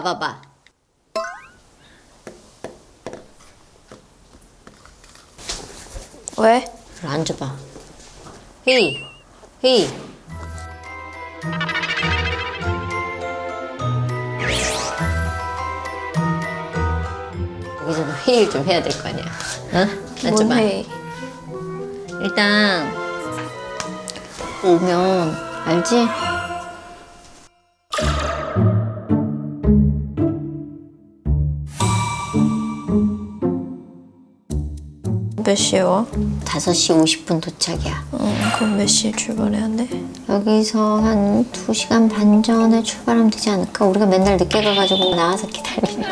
와봐봐. 왜? 일로 앉아봐. 회의. 여기서도 회의를 좀 해야 될 거 아니야. 응? 뭔 앉아봐. 회의? 일단 오면 알지? 몇 시에 와? 5시 50분 도착이야. 어, 그럼 몇 시에 출발해야 돼? 여기서 한 2시간 반 전에 출발하면 되지 않을까? 우리가 맨날 늦게 가가지고 나와서 기다리니까.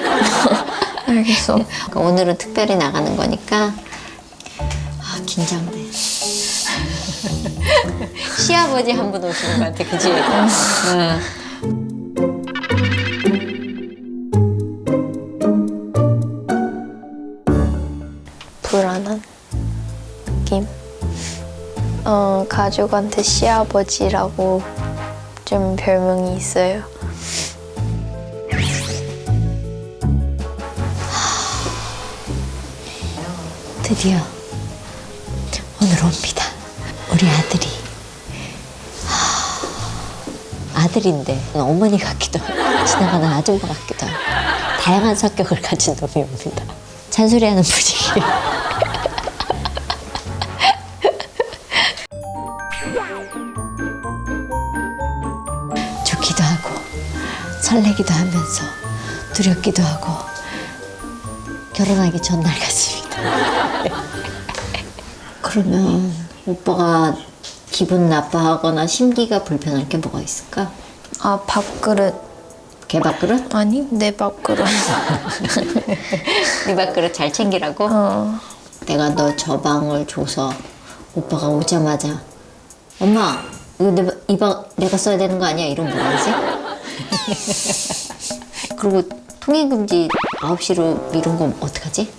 알겠어. 그러니까 오늘은 특별히 나가는 거니까 아 긴장돼. 시아버지 한 분 오시는 것 같아, 그지? 응. 가족한테 시아버지라고 좀 별명이 있어요. 드디어 오늘 옵니다. 우리 아들이 하, 아들인데 어머니 같기도 하고 지나가는 아줌마 같기도 하고 다양한 성격을 가진 놈이 옵니다. 잔소리하는 분위기. 설레기도 하면서 두렵기도 하고 결혼하기 전날 같습니다. 그러면 오빠가 기분 나빠하거나 심기가 불편할 게 뭐가 있을까? 아, 밥그릇. 개 밥그릇? 아니, 내 밥그릇. 네 밥그릇 잘 챙기라고? 어, 내가 너 저 방을 줘서 오빠가 오자마자 엄마 이거 내, 이방 내가 써야 되는 거 아니야? 이런 거라지? 그리고 통행금지 9시로 미룬 건 어떡하지?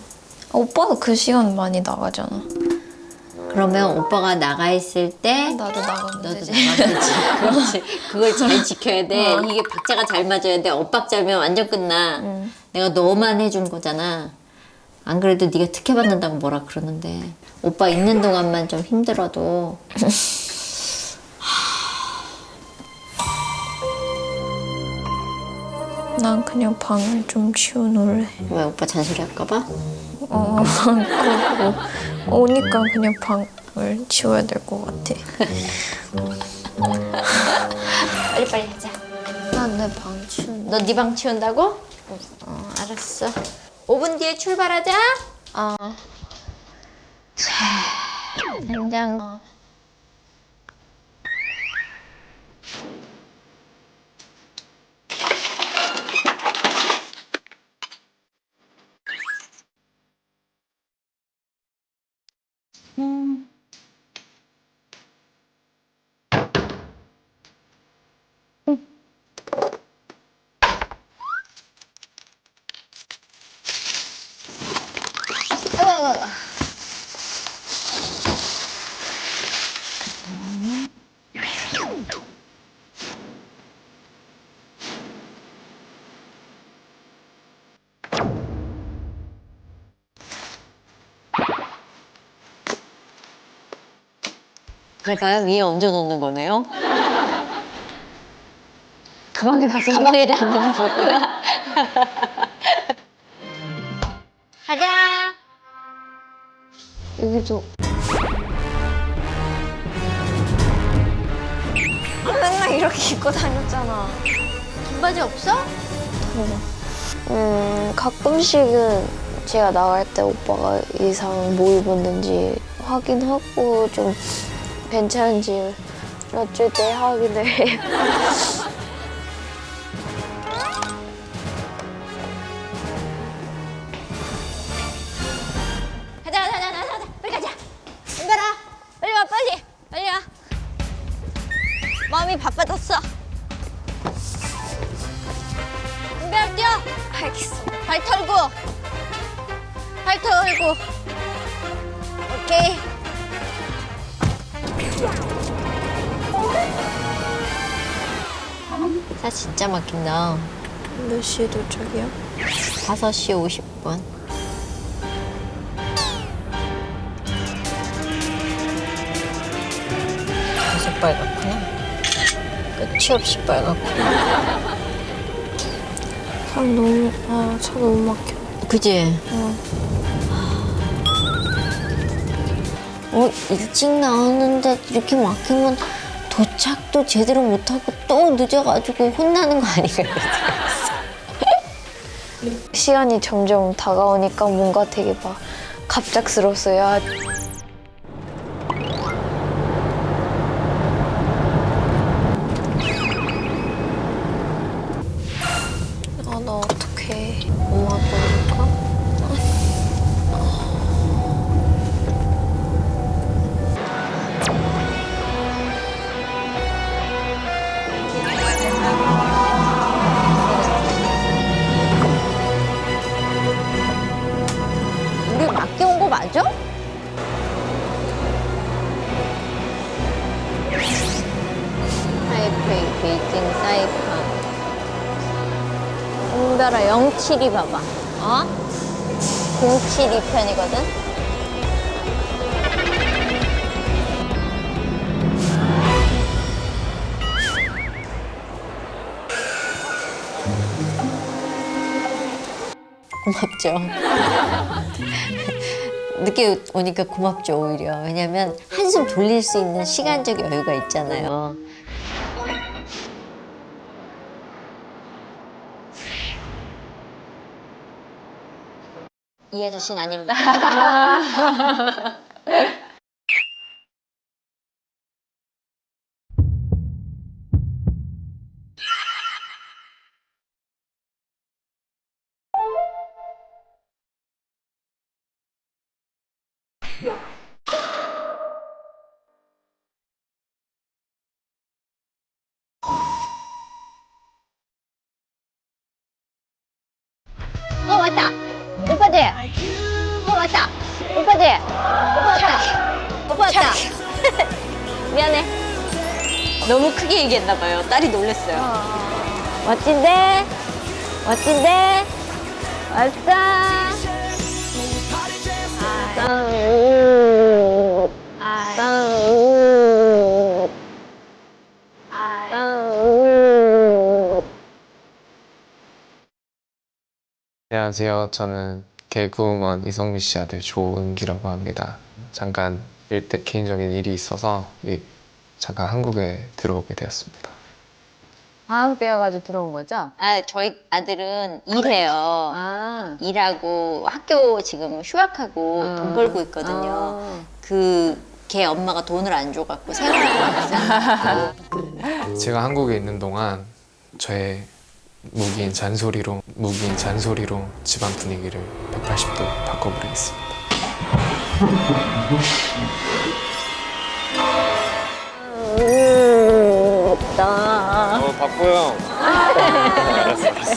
오빠도 그 시간 많이 나가잖아. 그러면 오빠가 나가 있을 때 나도 나가면 너도 되지. 나가야지. 그렇지. 그걸 잘 지켜야 돼. 이게 박자가 잘 맞아야 돼. 엇박자면 완전 끝나. 내가 너만 해준 거잖아. 안 그래도 네가 특혜 받는다고 뭐라 그러는데 오빠 있는 동안만 좀 힘들어도 난 그냥 방을 좀 치워놓을래. 왜 오빠 잔소리 할까봐? 어, 그리고 오니까 그냥 방을 치워야 될 것 같아. 빨리 빨리 하자. 난 내 방 치운. 너 네 방 치운다고? 어 알았어. 5분 뒤에 출발하자. 아, 당장. 그럴까요? 위에 얹어놓는 거네요. 가방에 가서 가방에 앉는 거구나. 가자. 여기도. 아, 맨날 이렇게 입고 다녔잖아. 긴 바지 없어? 음, 가끔씩은 제가 나갈 때 오빠가 이상 뭐 입었는지 확인하고 좀 괜찮은지 어쩔 때 확인을 해요. 시에 도착이야? 5시 50분. 계속 빨갛구나. 끝이 없이 빨갛구나. 사람 너무 아 차 너무 막혀. 그지? 어, 일찍 나왔는데 이렇게 막히면 도착도 제대로 못하고 또 늦어가지고 혼나는 거 아닌가요? 시간이 점점 다가오니까 뭔가 되게 막 갑작스러웠어요. 072 봐봐. 어? 072 편이거든? 고맙죠. 늦게 오니까 고맙죠 오히려 왜냐면 한숨 돌릴 수 있는 시간적 여유가 있잖아요 이 아저씨는 아닙니다 크게 얘기했나 봐요. 딸이 놀랬어요. 멋진데? 멋진데? 왔어. 안녕하세요. 저는 개그우먼 이성미 씨 아들 조은기라고 합니다. 잠깐 일대 개인적인 일이 있어서 이- 잠깐 한국에 들어오게 되었습니다. 방학 되어가지고 들어온 거죠? 아 저희 아들은 일해요 아. 일하고 학교 지금 휴학하고 돈 벌고 있거든요. 그걔 엄마가 돈을 안 줘갖고 생활하고 있어요. 제가 한국에 있는 동안 저의 무기인 잔소리로 무기인 잔소리로 집안 분위기를 180도 바꿔버리겠습니다. 어 박보영.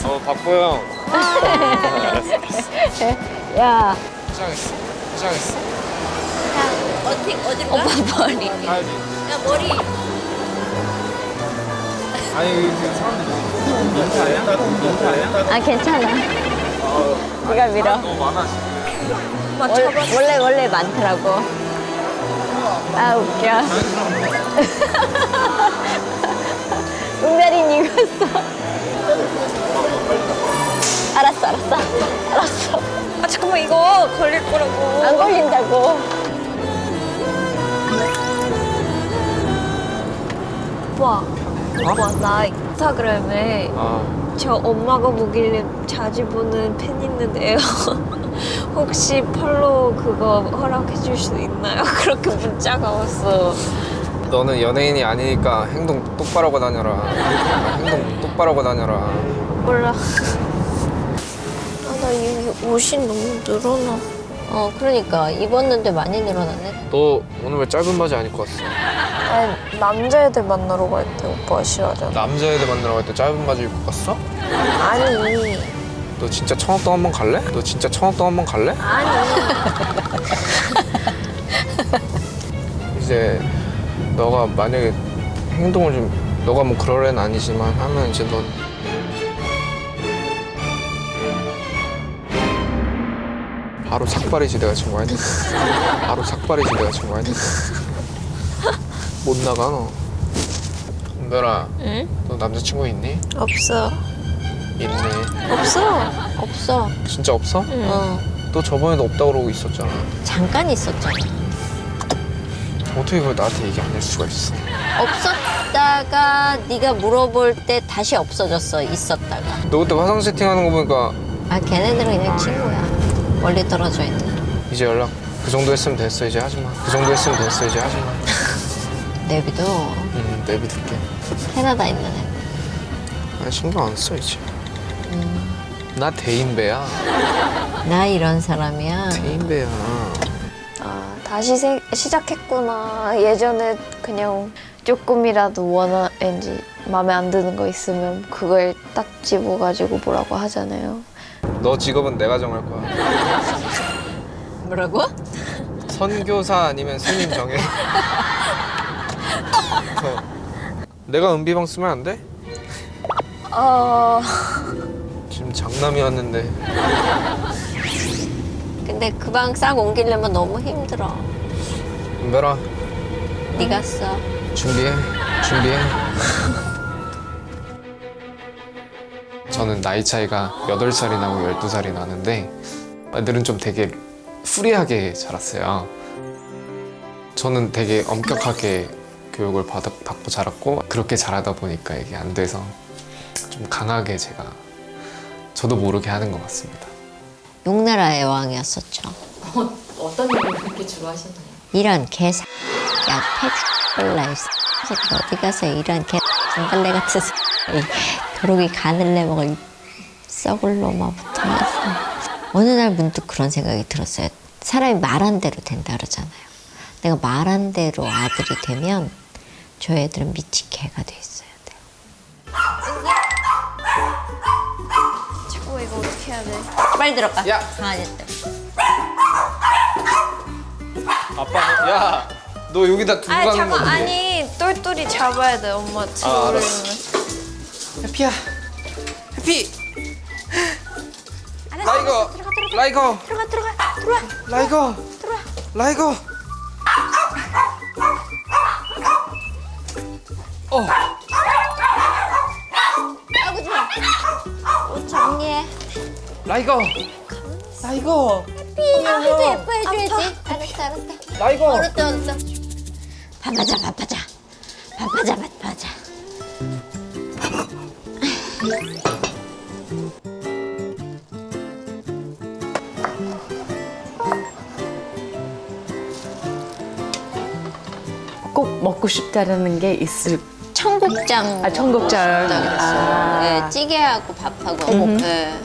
어 박보영. 야 포장했어. 포장했어. 어떻게 어디로 가? 오빠 머리. 야 가야지. 머리. 아니 그 사람들 민트 아니야? 민트 아니야? 아 괜찮아. 네가 밀어. 너무 많아 지금. 원- 원래 원래 많더라고. 아 웃겨. 은별이 익었어. 알았어 알았어 알았어. 아, 잠깐만, 이거 걸릴 거라고. 안 걸린다고. 오빠, 오빠, 나 인스타그램에 아 저 엄마가 보길래 자주 보는 팬 있는데요. 혹시 팔로우 그거 허락해 줄 수 있나요? 그렇게 문자가 왔어. 너는 연예인이 아니니까 행동 똑바로 하고 다녀라. 행동 똑바로 하고 다녀라. 몰라. 아, 나 이게 옷이 너무 늘어나. 어 그러니까 입었는데 많이 늘어났네. 너 오늘 왜 짧은 바지 안 입고 왔어? 아니, 남자애들 만나러 갈 때 오빠가 싫어하잖아. 남자애들 만나러 갈 때 짧은 바지 입고 갔어? 아니, 너 진짜 청학동 한번 갈래? 너 진짜 청학동 한번 갈래? 아니. 이제 너가 만약에 행동을 좀 너가 뭐 그럴 애는 아니지만 하면 이제 넌 바로 삭발이지 내가 지금 와야 돼. 바로 삭발이지 내가 지금 와야 돼. 못 나가 너. 은별아, 응? 너 남자친구 있니? 없어. 있네. 없어. 없어. 진짜 없어? 어. 너 저번에도 없다고 그러고 있었잖아. 잠깐 있었잖아. 어떻게 그걸 나한테 얘기 안 할 수가 있어? 없었다가 네가 물어볼 때 다시 없어졌어. 있었다가. 너 그때 화상 세팅하는 거 보니까 아 걔네들은 그냥 친구야. 멀리 떨어져 있는. 이제 연락 그 정도 했으면 됐어 이제 하지 마. 그 정도 했으면 됐어 이제 하지 마. 내비도 응 내비둘게. 캐나다 있는 애. 아 신경 안 써 이제. 나 대인배야. 나 이런 사람이야. 대인배야. 아, 다시 생, 시작했구나. 예전에 그냥 조금이라도 원하는지 마음에 안 드는 거 있으면 그걸 딱 집어가지고 뭐라고 하잖아요. 너 직업은 내가 정할 거야. 뭐라고? 선교사 아니면 스님 정해. 어. 내가 은비방 쓰면 안 돼? 어, 지금 장남이었는데 근데 그 방 싹 옮기려면 너무 힘들어. 은별아 네가 써. 준비해 준비해 저는 나이 차이가 8살이 나고 12살이 나는데 애들은 좀 되게 프리하게 자랐어요 저는 되게 엄격하게 교육을 받, 받고 자랐고 그렇게 자라다 보니까 이게 안 돼서 좀 강하게 제가 저도 모르게 하는 것 같습니다 용나라의 왕이었었죠. 어떤 일을 그렇게 주로 하시나요? 이런 개사 야 패줄라 이 새끼 어디 가서 이런 개 장갈래 같은 새끼 도로기 가늘래 먹을 이 썩을 놈아 붙어서 어느 날 문득 그런 생각이 들었어요. 사람이 말한 대로 된다 그러잖아요. 내가 말한 대로 아들이 되면 저 애들은 미친 개가 돼 있어야 돼요. 이거 어떻게 해야 돼? 빨리 들어가. 야! 강아지 때. 아빠 야 너 여기다 두고 아니, 가는 잠깐, 거 아니, 똘똘이 잡아야 돼, 엄마. 아, 알았어. 해피야 해피 라이거 라이거 들어가, 들어가, 들어와. 라이거 라이거 어 라이거 라이거 아무도 예뻐 해줘야지. 알았어 알았어. 라이거 알았어 알았어. 밥하자 밥하자. 밥하자 밥하자. 꼭 먹고 싶다라는 게 있을. 청국장. 아, 청국장. 그랬어요. 아. 네, 찌개하고 밥하고. 네.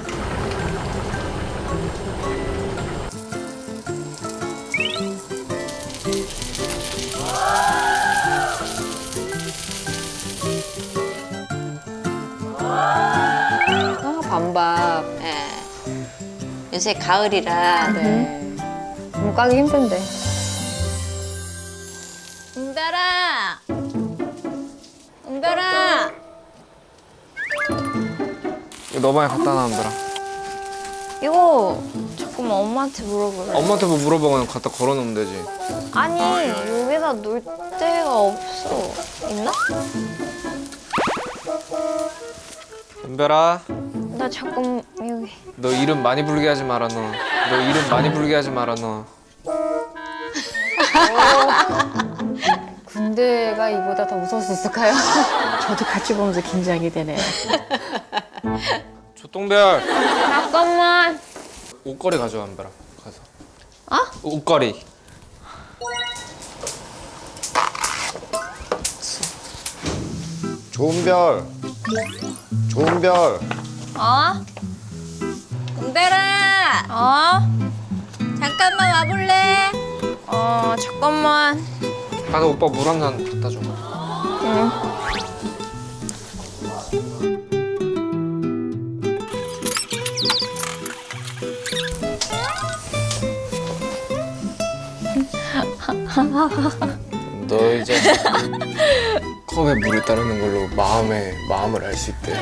반밥. 네. 요새 가을이라. 네. 뭐 까기 힘든데. 은별아. 은별아. 너 방에 갖다 놔는더라 이거 잠깐만 엄마한테 물어볼래? 엄마한테 뭐 물어보면 갖다 걸어놓으면 되지 아니 여기다 놓을 데가 없어. 있나? 은별아 나 잠깐 여기. 너 이름 많이 부르게 하지 마라 너. 너 이름 많이 부르게 하지 마라 너. 군대가 이보다 더 무서울 수 있을까요? 저도 같이 보면서 긴장이 되네요. 조똥별 잠깐만. 옷걸이 가져와 은별아 가서. 어? 옷걸이. 좋은 별. 좋은 별. 어? 은별아. 어? 잠깐만 와볼래? 어 잠깐만. 가서 오빠 물 한 잔 갖다 줘. 너 이제 컵에 물을 따르는 걸로 마음의 마음을 알 수 있대.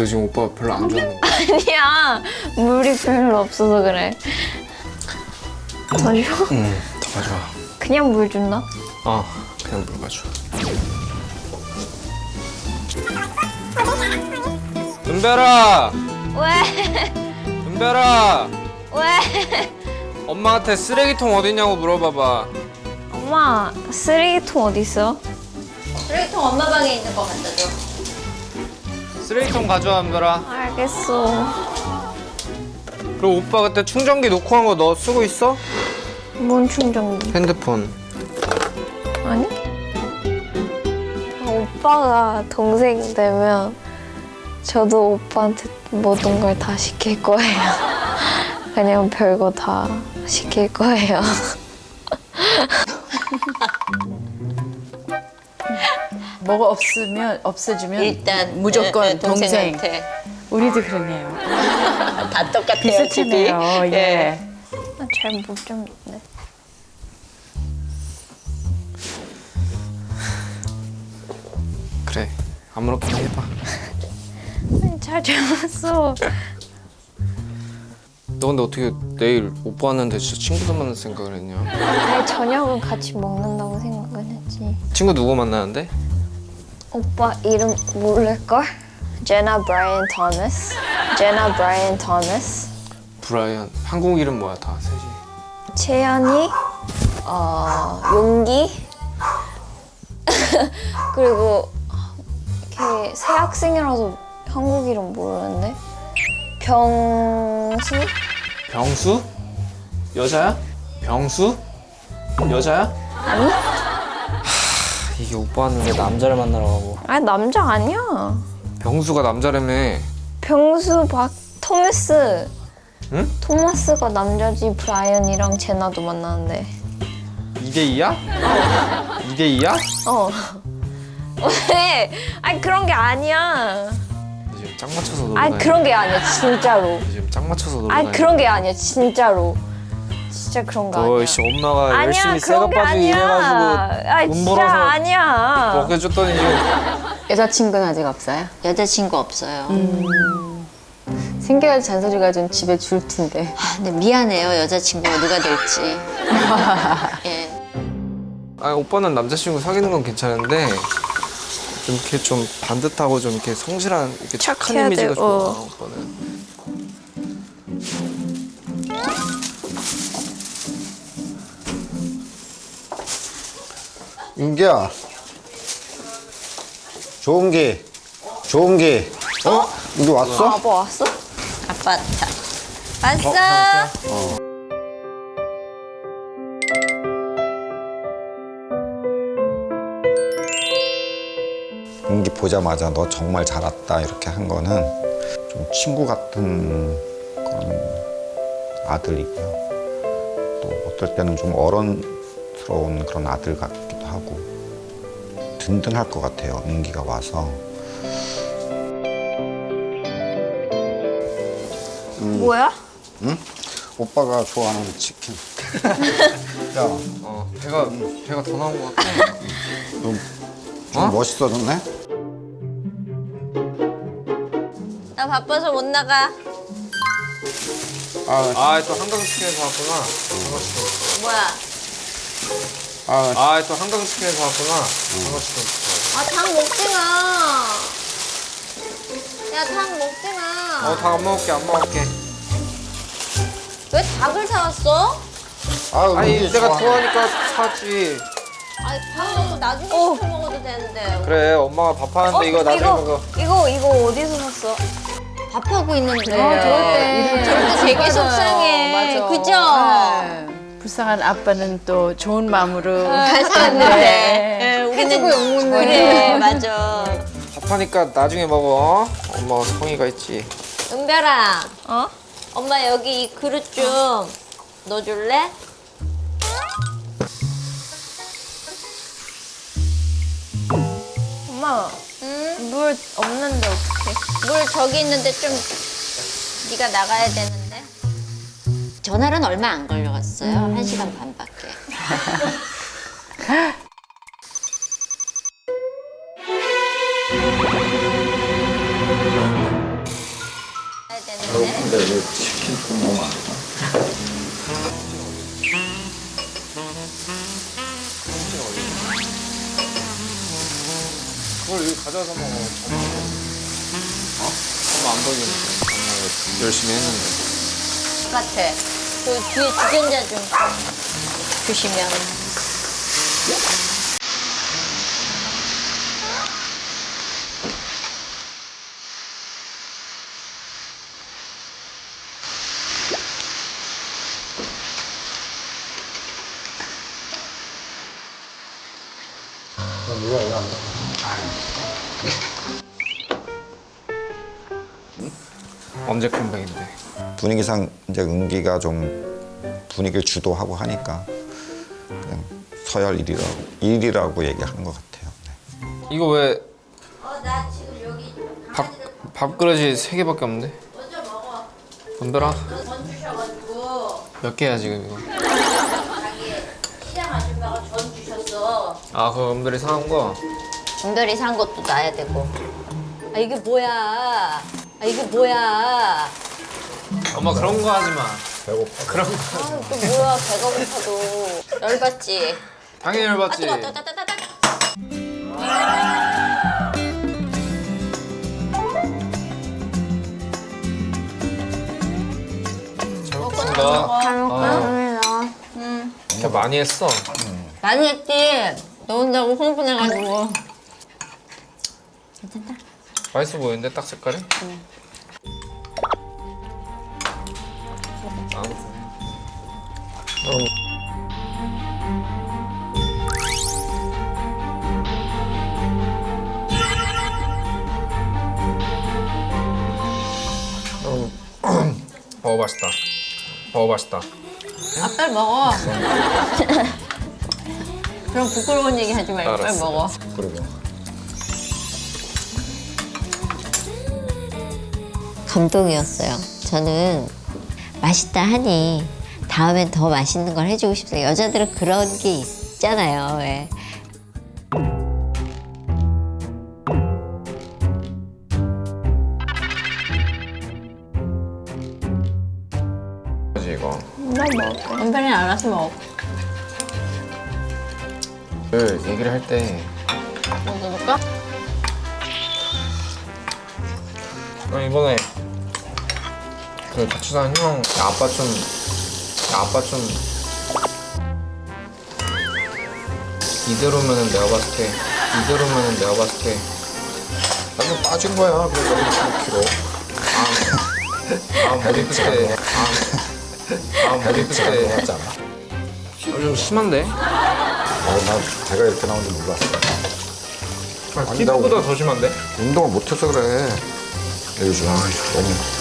너 지금 오빠 별로 안 좋아하는 거야? 아니야. 물이 별로 없어서 그래. 더 줘? 응, 더 가져와. 그냥 물 줬나? 어, 그냥 물 가져와. 은별아, 왜? 은별아, 왜? 엄마한테 쓰레기통 어디냐고 물어봐봐. 엄마, 쓰레기통 어디 있어? 쓰레기통 엄마 방에 있는 거 갖다 줘. 쓰레기통 가져와, 은별아. 알겠어. 그리고 오빠 그때 충전기 놓고 한 거 너 쓰고 있어? 뭔 충전기? 핸드폰. 아니? 오빠가 동생 되면 저도 오빠한테 모든 걸 다 시킬 거예요. 그냥 별거 다 시킬 거예요. 뭐가 없으면 없어지면 일단 무조건 예, 예, 동생. 동생한테 우리도 그러네요. 다 똑같아요 집이. 비슷하네요. 예. 잘못 줬는데. 그래, 아무렇게나 해봐. 잘 잡았어. 너 근데 어떻게 내일 오빠 왔는데 진짜 친구들 만날 생각을 했냐? 아니, 저녁은 같이 먹는다고 생각은 했지. 친구 누구 만나는데? 오빠 이름 모를걸? 제나 브라이언 토머스. 제나 브라이언 토머스. 브라이언. 한국 이름 뭐야 다 셋이? 채연이, 어, 용기, 그리고 걔새 학생이라서 한국 이름 모르는데 병수? 병수? 여자야? 병수? 여자야? 아니? 이게 오빠 왔는데 남자를 만나러 가고 아니 남자 아니야. 병수가 남자라며 병수 박 토마스. 응? 토마스가 남자지 브라이언이랑 제나도 만나는데. 2대2야? 2대2야? 어. 왜? 아니 그런 게 아니야. 지금 짝 맞춰서 놀고 아니 그런 게 아니야 진짜로. 지금 짝 맞춰서 놀고 아니 그런 게 아니야 진짜로. 진짜 그런 거 아니야. 너씨 엄마가 아니야 열심히 새가 그런 게 빠지고 아니야. 일해가지고 아니 돈 진짜 벌어서 아니야. 먹여줬더니 지금 여자친구는 아직 없어요? 여자친구 없어요. 생겨야지 잔소리가 좀 집에 줄 텐데. 아, 근데 미안해요 여자친구가 누가 될지. 예. 아 오빠는 남자친구 사귀는 건 괜찮은데 좀 이렇게 좀 반듯하고 좀 이렇게 성실한 이렇게 착한 착해야 이미지가 돼, 좋아 어. 오빠는 윤기야. 좋은기. 좋은기. 어? 여기 왔어? 아빠 왔어? 아빠 왔다. 왔어. 윤기 보자마자 너 정말 잘 왔다 이렇게 한 거는 좀 친구 같은 그런 아들이고요. 또 어떨 때는 좀 어른스러운 그런 아들 같기도 하고 든든할 것 같아요. 윤기가 와서. 뭐야? 응? 오빠가 좋아하는 치킨. 야, 어 배가 배가 더 나온 것 같아 좀 어? 멋있어졌네? 나 바빠서 못 나가. 아, 아또 한강치킨에서 왔구나 한강치킨 뭐야? 아, 아 또 한강치킨에서 왔구나 한강치킨 아 닭 먹지 마. 야 닭 먹지 마. 어 닭 안 먹을게 안 먹을게 왜 닭을 사왔어? 아, 아니 내가 좋아. 좋아하니까 사지 아니 밥 먹고 나중에 시켜 먹어도 되는데. 그래 엄마가 밥하는데 이거 나중에 먹어 이거 이거 어디서 샀어? 밥하고 있는데. 저럴 때. 저럴 때 되게 속상해. 맞아. 그죠? 네. 불쌍한 아빠는 또 좋은 마음으로 샀는데. 예, 우리는 해주고 욕먹는. 그래 맞아. 밥하니까 나중에 먹어 엄마가 성의가 있지 은별아. 어? 엄마 여기 이 그릇 좀 넣어줄래? 엄마 응? 물 없는데 어떡해? 물 저기 있는데 좀 네가 나가야 되는데. 전화는 얼마 안 걸려갔어요. 음. 한 시간 반밖에. 그걸 여기 가져와서 먹어. 어? 한번 안 보이는데. 열심히 했는데. 똑같아. 그 뒤에 주전자 좀 주시면. 분위기상 이제 은기가 좀 분위기를 주도하고 하니까 그냥 서열 1위라고 1위라고 얘기하는 것 같아요. 네. 이거 왜 어, 나 지금 여기 밥, 밥그릇이 세 개밖에 없는데? 먼저 먹어. 건들아 전 주셔가지고 몇 개야 지금 이거? 자기 시장 아줌마가 전 주셨어. 아 그거 엄들이 사온 거? 은별이 산 것도 놔야 되고. 아 이게 뭐야? 아 이게 뭐야? 엄마 그런 거 하지 마. 배고파. 그런 거 아, 또 뭐야 배가 고파도 열받지. 당연히 아 열받지. 뜨거 뜨거 뜨거 뜨거. 잘 먹겠습니다. 잘 먹겠습니다. 이렇게 많이 했어. 많이 했지. 너 온다고 흥분해가지고. 맛있어 보이는데 딱 색깔이? 어 맛있다. 어 맛있다. 아 빨리 먹어. 그럼 부끄러운 얘기 하지 말고 빨리 알았어. 먹어. 그리고 감동이었어요. 저는 맛있다 하니 다음엔 더 맛있는 걸 해주고 싶어요. 여자들은 그런 게 있잖아요. 왜. 뭐지 이거? 은별이 알아서 먹어. 그 얘기를 할때 먹어볼까? 어, 이번에 그 같이 사는 형 야, 아빠 좀 야, 아빠 좀 이대로면은 내가 봤을 때 이대로면은 내가 봤을 때 나좀 빠진 거야 그래서 15kg 아, 아 머리 끝에 아, 아 머리 끝에 하지 않아? 아, 좀 심한데? 어, 나 제가 이렇게 나온 줄 몰랐어. 아, 피부보다 더 심한데? 운동을 못해서 그래. 요즘 너무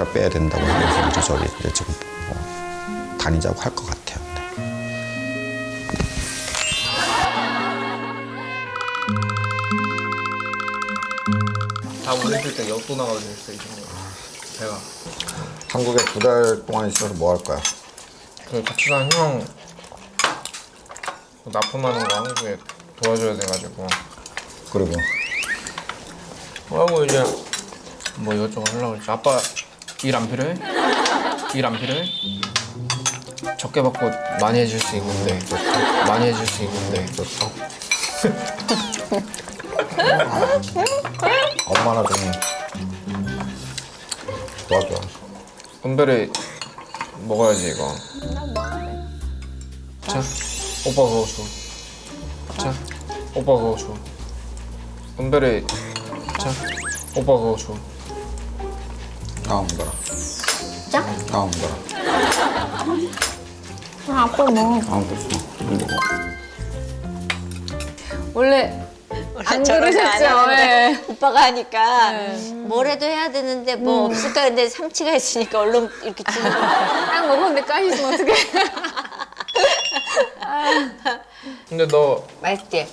뱃살 빼야 된다고 하면서 저기 지금 뭐 다니자고 할 것 같아요. 네. 다 올림픽 때 역도 나가고 있어 이 정도 제가 한국에 두 달 동안 있어서 뭐할 거야? 그 같이 사는 형 납품하는 거 한국에 도와줘야 돼가지고 그리고 하고 이제 뭐 이것저것 하려고 했지 아빠 일 안 필요해? 일 안 필요해? 적게 받고 많이 해줄 수 있는데 많이 해줄 수 있는데. 엄마나 좀 도와줘. 은별이 먹어야지 이거 자 오빠 그거 줘자 오빠 그거 줘 은별이 자 오빠 그거 줘 다음 거라. 자? 다음 거라. 아, 아빠 먹어. 다음 거. 이거. 원래 안 저런 그러셨죠? 하는데 예. 오빠가 하니까 뭐라도 해야 되는데 뭐 없을까 근데 삼치가 있으니까 얼른 이렇게 주는 거야. 딱 먹었는데 까시면 어떡해. 근데 너 맛있지?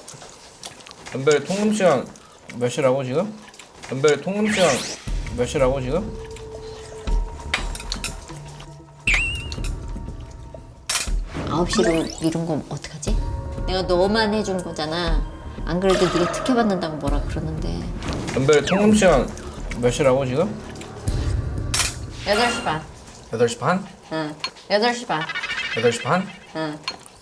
은별이 통금 시간 몇 시라고 지금? 은별이 통금 시간 몇 시라고 지금? 9시로 미룬 거 어떡하지? 내가 너만 해준 거잖아. 안 그래도 네가 특혜 받는다고 뭐라 그러는데. 연별 통금 시간 몇 시라고 지금? 8시 반. 8시 반? 응. 8시 반. 8시 반? 응.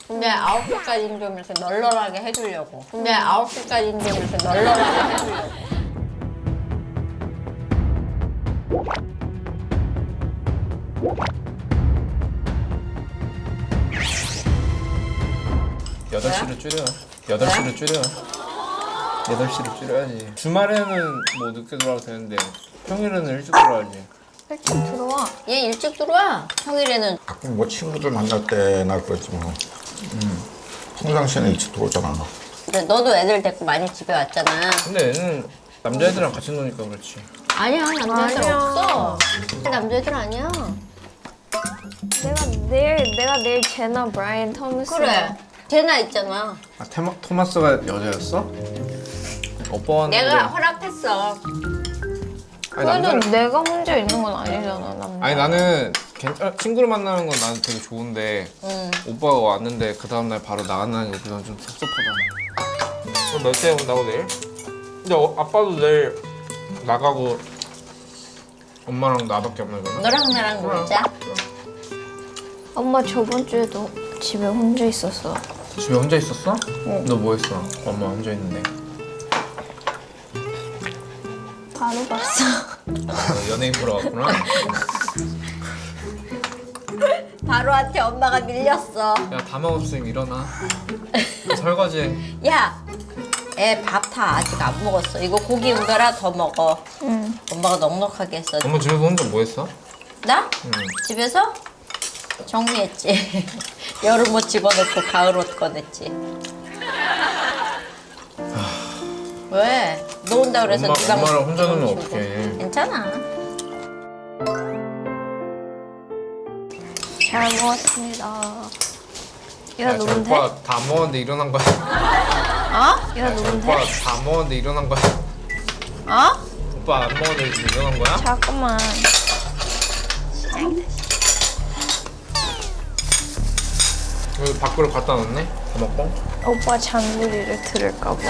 근데 9시까지는 좀 이렇게 널널하게 해주려고. 근데 9시까지는 좀 이렇게 널널하게 해주려고. 여덟 시를 줄여. 여덟 시를 줄여. 여덟 시를 줄여야지. 주말에는 뭐 늦게 들어와도 되는데 평일에는 일찍 들어와야지. 일찍 들어와. 얘 일찍 들어와. 평일에는. 가끔 뭐 친구들 만날 때나 그러지 뭐. 음. 평상시에는 일찍 들어오잖아. 근데 너도 애들 데리고 많이 집에 왔잖아. 근데 얘는 남자애들이랑 같이 노니까 그렇지. 아니야, 남자애들 아니야. 없어. 남자애들 아니야. 내가 내일 내가 내일 제나 브라이언 토머스. 그래. 제나 있잖아. 아 테마, 토마스가 여자였어? 오빠 왔는데. 내가 허락했어. 아니, 그래도 남자를- 내가 문제 있는 건 아니잖아 남자. 아니 나는 괜찮 친구를 만나는 건 나는 되게 좋은데 응. 오빠가 왔는데 그 다음 날 바로 나간다는 게 그건 좀 섭섭하잖아. 그럼 몇 시에 온다고 내일? 근데 어, 아빠도 내일 나가고 엄마랑 나밖에 없는 거야. 너랑 나랑 놀자. 엄마 저번 주에도 집에 혼자 있었어. 집에 혼자 있었어? 너뭐 했어? 엄마 혼자 있는데. 바로 봤어. 너 연예인 보러 왔구나. 바로한테 엄마가 밀렸어. 야다 먹었으면 일어나. 설거지. 야, 애 밥 다 아직 안 먹었어. 이거 고기 은가라 더 먹어. 응. 엄마가 넉넉하게 했어. 엄마 집에서 혼자 뭐 했어? 나? 응. 집에서 정리했지. 여름 옷 집어넣고 가을 옷 꺼냈지. 왜? 너 온다 그래서 엄마 네가 엄마를 혼자 먹고 싶고. 어떡해? 괜찮아. 잘 먹었습니다. 야, 야, 저 누군데? 오빠 다안 먹었는데 일어난 거야. 어? 야, 누군데? 오빠 다안 먹었는데 일어난 거야. 어? 오빠 안 먹었는데 일어난 거야? 잠깐만. 여기 밖으로 갖다 놨네? 다 먹고? 오빠 잔소리를 들을까봐.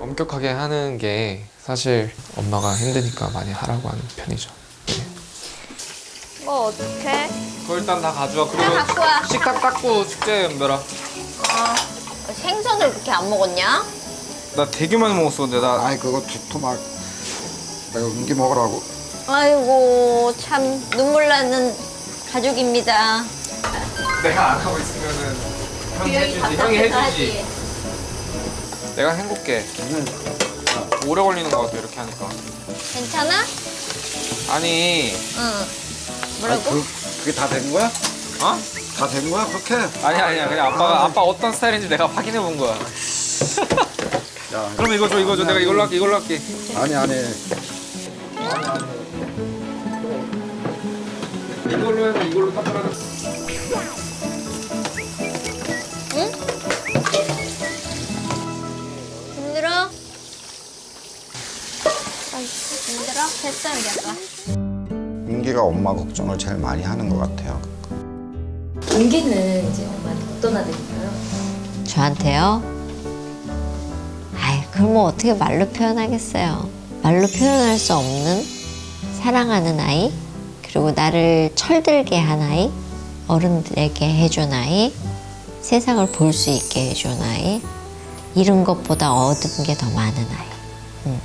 엄격하게 하는 게 사실 엄마가 힘드니까 많이 하라고 하는 편이죠. 뭐 어떡해? 그거 일단 다 가져와. 그리고 갖고 와. 식탁 닦고 숙제 연별아. 생선을 그렇게 안 먹었냐? 나 되게 많이 먹었어. 근데 나 아이 그거 토막 내가 은기 먹으라고. 아이고 참 눈물 나는 가족입니다. 내가 안 하고 있으면은 형이 해주지. 형이 해주지. 내가 행복해. 오래 걸리는 것 같아 이렇게 하니까. 괜찮아? 아니, 응. 아니, 그, 그게 다 된 거야? 어? 다 된 거야 그렇게? 아니 아니야. 그냥 아빠가 아빠 어떤 스타일인지 내가 확인해 본 거야. 야, 그럼 이거 줘, 이거 줘. 내가 이걸로 할게, 이걸로 할게. 아니 아니. 이걸로 해서 이걸로 닦으라. 힘들어? 힘들어? 됐어 이제 아빠. 은기가 엄마 걱정을 제일 많이 하는 것 같아요. 은기는 이제 엄마한테 어떤 아들인가요? 저한테요? 아이 그걸 뭐 어떻게 말로 표현하겠어요. 말로 표현할 수 없는 사랑하는 아이 그리고 나를 철들게 한 아이 어른들에게 해준 아이 세상을 볼 수 있게 해준 아이 잃은 것보다 얻은 게 더 많은 아이 음.